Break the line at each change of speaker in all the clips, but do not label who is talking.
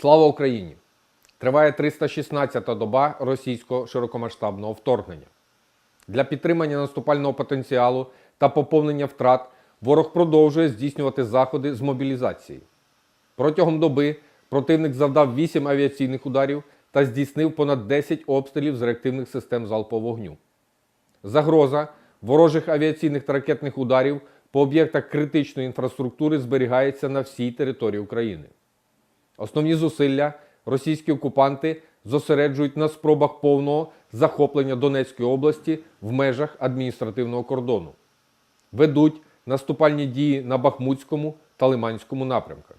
Слава Україні! Триває 316-та доба російського широкомасштабного вторгнення. Для підтримання наступального потенціалу та поповнення втрат ворог продовжує здійснювати заходи з мобілізації. Протягом доби противник завдав 8 авіаційних ударів та здійснив понад 10 обстрілів з реактивних систем залпового вогню. Загроза ворожих авіаційних та ракетних ударів по об'єктах критичної інфраструктури зберігається на всій території України. Основні зусилля російські окупанти зосереджують на спробах повного захоплення Донецької області в межах адміністративного кордону. Ведуть наступальні дії на Бахмутському та Лиманському напрямках.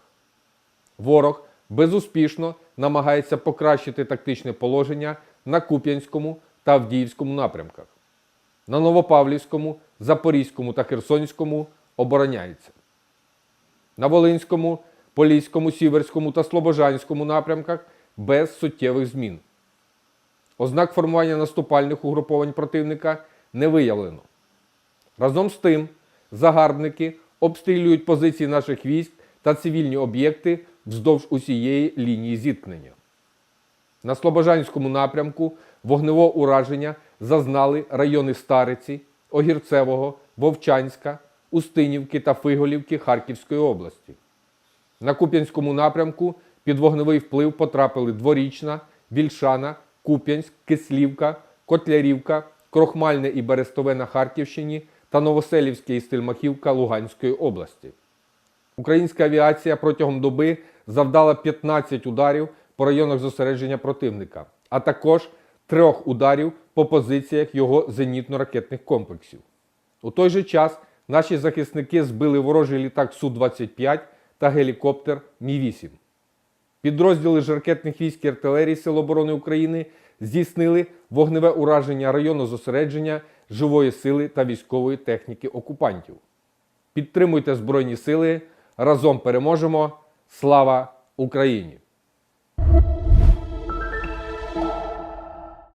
Ворог безуспішно намагається покращити тактичне положення на Куп'янському та Авдіївському напрямках. На Новопавлівському, Запорізькому та Херсонському обороняється. На Волинському, Поліському, Сіверському та Слобожанському напрямках без суттєвих змін. Ознак формування наступальних угруповань противника не виявлено. Разом з тим, загарбники обстрілюють позиції наших військ та цивільні об'єкти вздовж усієї лінії зіткнення. На Слобожанському напрямку вогневого ураження зазнали райони Стариці, Огірцевого, Вовчанська, Устинівки та Фиголівки Харківської області. На Куп'янському напрямку під вогневий вплив потрапили Дворічна, Вільшана, Куп'янськ, Кислівка, Котлярівка, Крохмальне і Берестове на Харківщині та Новоселівське і Стельмахівка Луганської області. Українська авіація протягом доби завдала 15 ударів по районах зосередження противника, а також трьох ударів по позиціях його зенітно-ракетних комплексів. У той же час наші захисники збили ворожий літак Су-25 та гелікоптер Мі-8. Підрозділи жаркетних військ і артилерії Сил оборони України здійснили вогневе ураження району зосередження живої сили та військової техніки окупантів. Підтримуйте Збройні Сили. Разом переможемо. Слава Україні!